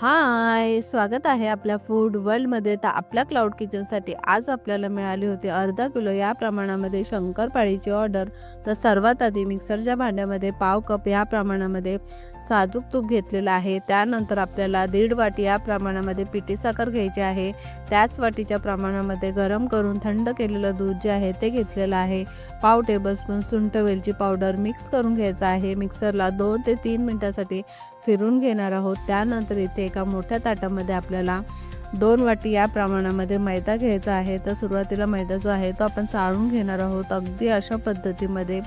हाय स्वागत आहे आपल्या फूड वर्ल्डमध्ये तर आपल्या क्लाउड किचनसाठी आज आपल्याला मिळाली होती अर्धा किलो या प्रमाणामध्ये शंकरपाळीची ऑर्डर तर सर्वात आधी मिक्सरच्या भांड्यामध्ये पाव कप या प्रमाणामध्ये साजूक तूप घेतलेलं आहे. त्यानंतर आपल्याला दीड वाटी या प्रमाणामध्ये पिठी साखर घ्यायची आहे. त्याच वाटीच्या प्रमाणामध्ये गरम करून थंड केलेलं दूध जे आहे ते घेतलेलं आहे. पाव टेबलस्पून सुंठ वेलची पावडर मिक्स करून घ्यायचं आहे. मिक्सरला दोन ते तीन मिनटासाठी फिरून घेणार आहोत. त्यानंतर इथे एका मोठ्या ताटामध्ये आपल्याला दोन वाटी या प्रमाणामध्ये मैदा घ्यायचा आहे. तर सुरुवातीला मैदा जो आहे तो आपण चाळून घेणार आहोत अगदी अशा पद्धतीमध्ये.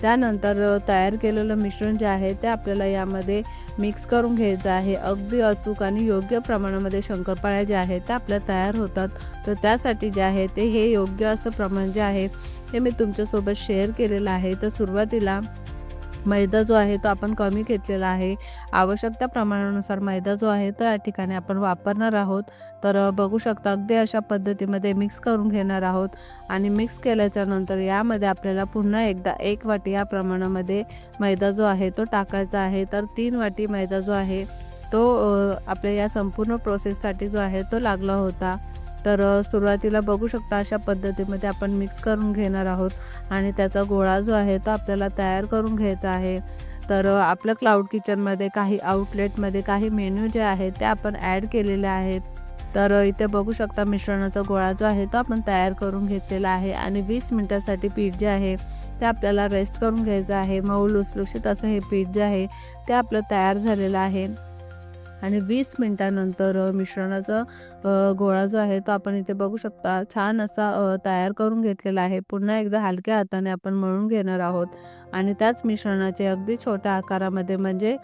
त्यानंतर तयार केलेलं मिश्रण जे आहे ते आपल्याला यामध्ये मिक्स करून घ्यायचं आहे. अगदी अचूक आणि योग्य प्रमाणामध्ये शंकरपाळ्या ज्या आहेत त्या आपल्या तयार होतात. तर त्यासाठी जे आहे ते हे योग्य असं प्रमाण जे आहे हे मी तुमच्यासोबत शेअर केलेलं आहे. तर सुरुवातीला मैदा जो आहे तो आपण कमी घेतलेला आहे. आवश्यक त्या प्रमाणानुसार मैदा जो आहे तो या ठिकाणी आपण वापरणार आहोत. तर बघू शकता अगदी अशा पद्धतीमध्ये मिक्स करून घेणार आहोत. आणि मिक्स केल्याच्यानंतर यामध्ये आपल्याला पुन्हा एकदा एक वाटी या प्रमाणामध्ये मैदा जो आहे तो टाकायचा आहे. तर तीन वाटी मैदा जो आहे तो आपल्या या संपूर्ण प्रोसेससाठी जो आहे तो लागला होता. तर सुरुवातीला बघू शकता अशा पद्धतीमध्ये आपण मिक्स करून घेणार आहोत आणि त्याचा गोळा जो आहे तो आपल्याला तयार करून घ्यायचा आहे. तर आपल्या क्लाउड किचनमध्ये काही आउटलेटमध्ये काही मेन्यू जे आहेत ते आपण ॲड केलेले आहेत. तर इथे बघू शकता मिश्रणाचा गोळा जो आहे तो आपण तयार करून घेतलेला आहे आणि वीस मिनटासाठी पीठ जे आहे ते आपल्याला रेस्ट करून घ्यायचं आहे. मऊ लुसलुशीत असं हे पीठ जे आहे ते आपलं तयार झालेलं आहे. आणि वीस मिनटानंतर मिश्रणाचा गोळा जो आहे तो आपण इथे बघू शकता. छान असा तयार करून घेतलेला आहे. पुन्हा एकदा हलक्या हाताने आपण मळून घेणार आहोत. आणि त्याच मिश्रणाचे अगदी छोट्या आकारामध्ये म्हणजे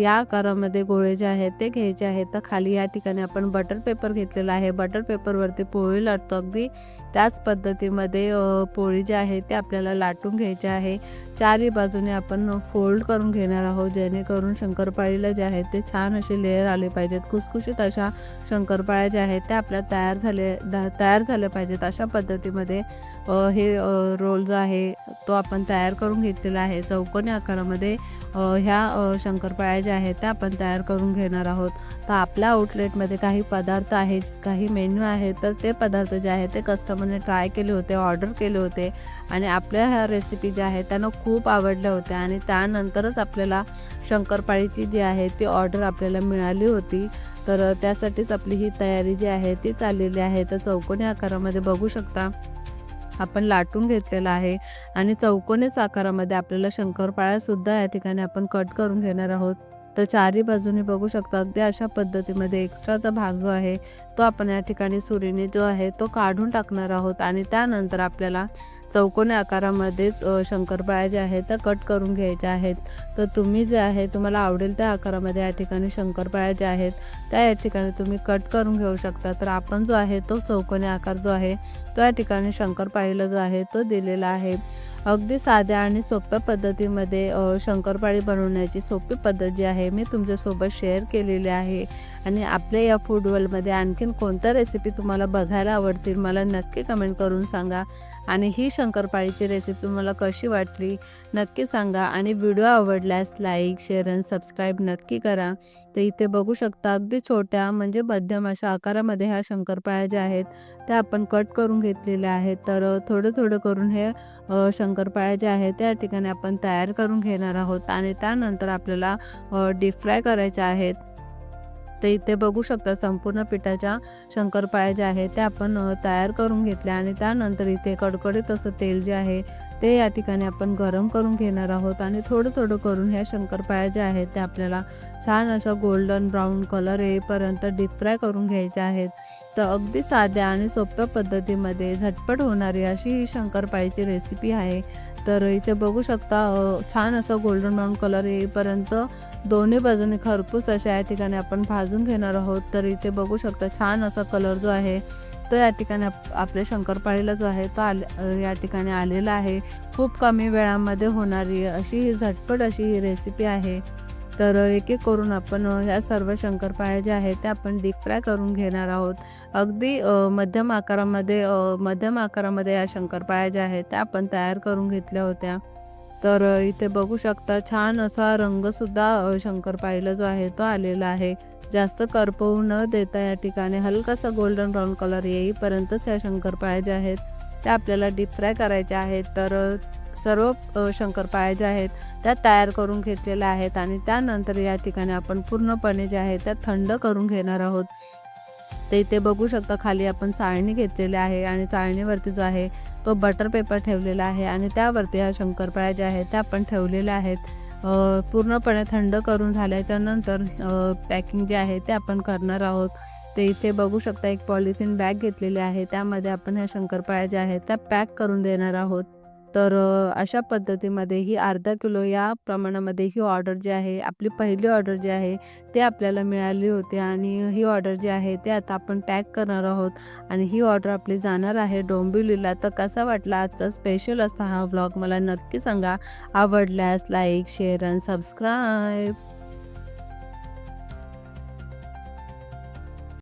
या आकारामध्ये गोळे जे आहेत ते घ्यायचे आहेत. तर खाली या ठिकाणी आपण बटर पेपर घेतलेला आहे. बटर पेपरवरती पोळी लाटतो. अगदी त्याच पद्धतीमध्ये पोळी जी आहे ते आपल्याला लाटून घ्यायची आहे. चारही बाजूने आपण फोल्ड करून घेणार आहोत जेणेकरून शंकरपाळीला जे आहे ते छान असे लेअर आले पाहिजेत. खुसखुशीत अशा शंकरपाळ्या ज्या आहेत त्या आपल्या तयार झाले दा- तयार झाल्या पाहिजेत. अशा पद्धतीमध्ये हे रोल जो आहे तो आपण तयार करून घेतलेला आहे. चौकोनी आकारामध्ये ह्या शंकरपाळ्या ज्या आहेत त्या आपण तयार करून घेणार आहोत. तर आपल्या आउटलेटमध्ये काही पदार्थ आहेत काही मेन्यू आहेत तर ते पदार्थ जे आहेत ते कस्टमरने ट्राय केले होते ऑर्डर केले होते. आणि आपल्या ह्या रेसिपी ज्या आहेत त्यांना खूप आवडल्या होत्या. आणि त्यानंतरच आपल्याला शंकरपाळीची जी आहे ती ऑर्डर आपल्याला मिळाली होती. तर त्यासाठीच आपली ही तयारी जी आहे ती चाललेली आहे. तर चौकोनी आकारामध्ये बघू शकता. आपण लाटून घेतलेला आहे आणि चौकोनीच आकारामध्ये आपल्याला शंकरपाळ्यासुद्धा या ठिकाणी आपण कट करून घेणार आहोत. तर चारही बाजूनी बघू शकता अगदी अशा पद्धतीमध्ये एक्स्ट्राचा भाग जो आहे तो आपण या ठिकाणी सुरीने जो आहे तो काढून टाकणार आहोत आणि त्यानंतर आपल्याला चौकोनी आकारामध्ये शंकरपाळ्या ज्या आहेत त्या कट करून घ्यायच्या आहेत. तर तुम्ही जे आहे तुम्हाला आवडेल त्या आकारामध्ये या ठिकाणी शंकरपाळ्या ज्या आहेत त्या या ठिकाणी तुम्ही कट करून घेऊ शकता. तर आपण जो आहे तो चौकोनी आकार जो आहे तो या ठिकाणी शंकरपाळीला जो आहे तो दिलेला आहे. अगदी साध्या आणि सोप्या पद्धतीमध्ये शंकरपाळी बनवण्याची सोपी पद्धत जी आहे मी तुमच्यासोबत शेअर केलेली आहे. आणि आपल्या या फूड वर्ल्डमध्ये आणखीन कोणत्या रेसिपी तुम्हाला बघायला आवडतील मला नक्की कमेंट करून सांगा. आणि ही शंकरपाळीची रेसिपी तुम्हाला कशी वाटली नक्की सांगा. आणि व्हिडिओ आवडल्यास लाईक शेअर आणि सबस्क्राईब नक्की करा. तर इथे बघू शकता अगदी छोट्या म्हणजे मध्यम अशा आकारामध्ये ह्या शंकरपाळ्या ज्या आहेत त्या आपण कट करून घेतलेल्या आहेत. तर थोडं थोडं करून हे शंकरपाळ्या ज्या आहेत त्या ठिकाणी आपण तयार करून घेणार आहोत. आणि त्यानंतर आपल्याला डीप फ्राय करायच्या आहेत. तर इथे बघू शकता संपूर्ण पिठाच्या शंकरपाळ्या ज्या आहेत त्या आपण तयार करून घेतल्या आणि त्यानंतर इथे कडकडीत असं तेल जे आहे ते या ठिकाणी आपण गरम करून घेणार आहोत आणि थोडं थोडं करून ह्या शंकरपाळ्या ज्या आहेत त्या आपल्याला छान अशा गोल्डन ब्राऊन कलर येईपर्यंत डीप फ्राय करून घ्यायच्या आहेत. तर अगदी साध्या आणि सोप्या पद्धतीमध्ये झटपट होणारी अशी ही शंकरपाळीची रेसिपी आहे. तर इथे बघू शकता छान असं गोल्डन ब्राऊन कलर येईपर्यंत दोन्ही बाजूने खरपूस अशा या ठिकाणी आपण भाजून घेणार आहोत. तर इथे बघू शकता छान असा कलर जो आहे तो या ठिकाणी आप आपल्या शंकरपाळीला जो आहे तो आले या ठिकाणी आलेला आहे. खूप कमी वेळामध्ये होणारी अशी ही झटपट अशी ही रेसिपी आहे. तर एक एक करून आपण ह्या सर्व शंकरपाळ्या ज्या आहेत त्या आपण डीप फ्राय करून घेणार आहोत. अगदी मध्यम आकारामध्ये मध्यम आकारामध्ये या शंकरपाळ्या ज्या आहेत त्या आपण तयार करून घेतल्या होत्या. तर इथे बघू शकता छान असा रंगसुद्धा शंकरपाळीला जो आहे तो आलेला आहे. जास्त करपवू न देता या ठिकाणी हलकासा गोल्डन ब्राऊन कलर येईपर्यंतच या शंकरपाळ्या ज्या आहेत त्या आपल्याला डीप फ्राय करायच्या आहेत. तर सर्व शंकरपाळ्या ज्या आहेत त्या तयार करून घेतलेल्या आहेत आणि त्यानंतर या ठिकाणी आपण पूर्णपणे जे आहे त्या थंड करून घेणार आहोत. ते इथे बघू शकता खाली आपण चाळणी घेतलेली आहे आणि चाळणीवरती जो आहे तो बटर पेपर ठेवलेला आहे आणि त्यावरती ह्या शंकरपाळ्या ज्या आहेत त्या आपण ठेवलेल्या आहेत. पूर्णपणे थंड करून झाल्याच्यानंतर पॅकिंग जे आहे ते आपण करणार आहोत. ते इथे बघू शकता एक पॉलिथिन बॅग घेतलेली आहे. त्यामध्ये आपण ह्या शंकरपाळ्या ज्या आहेत त्या पॅक करून देणार आहोत. तर अशा पद्धतीमध्ये ही अर्धा किलो या प्रमाणामध्ये ही ऑर्डर जी आहे आपली पहिली ऑर्डर जी आहे ते आपल्याला मिळाली होती आणि ही ऑर्डर जी आहे ते आता आपण पॅक करणार आहोत आणि ही ऑर्डर आपली जाणार आहे डोंबिवलीला. तर कसा वाटला आजचा स्पेशल असा हा व्लॉग मला नक्की सांगा. आवडल्यास लाईक शेअर आणि सबस्क्राईब.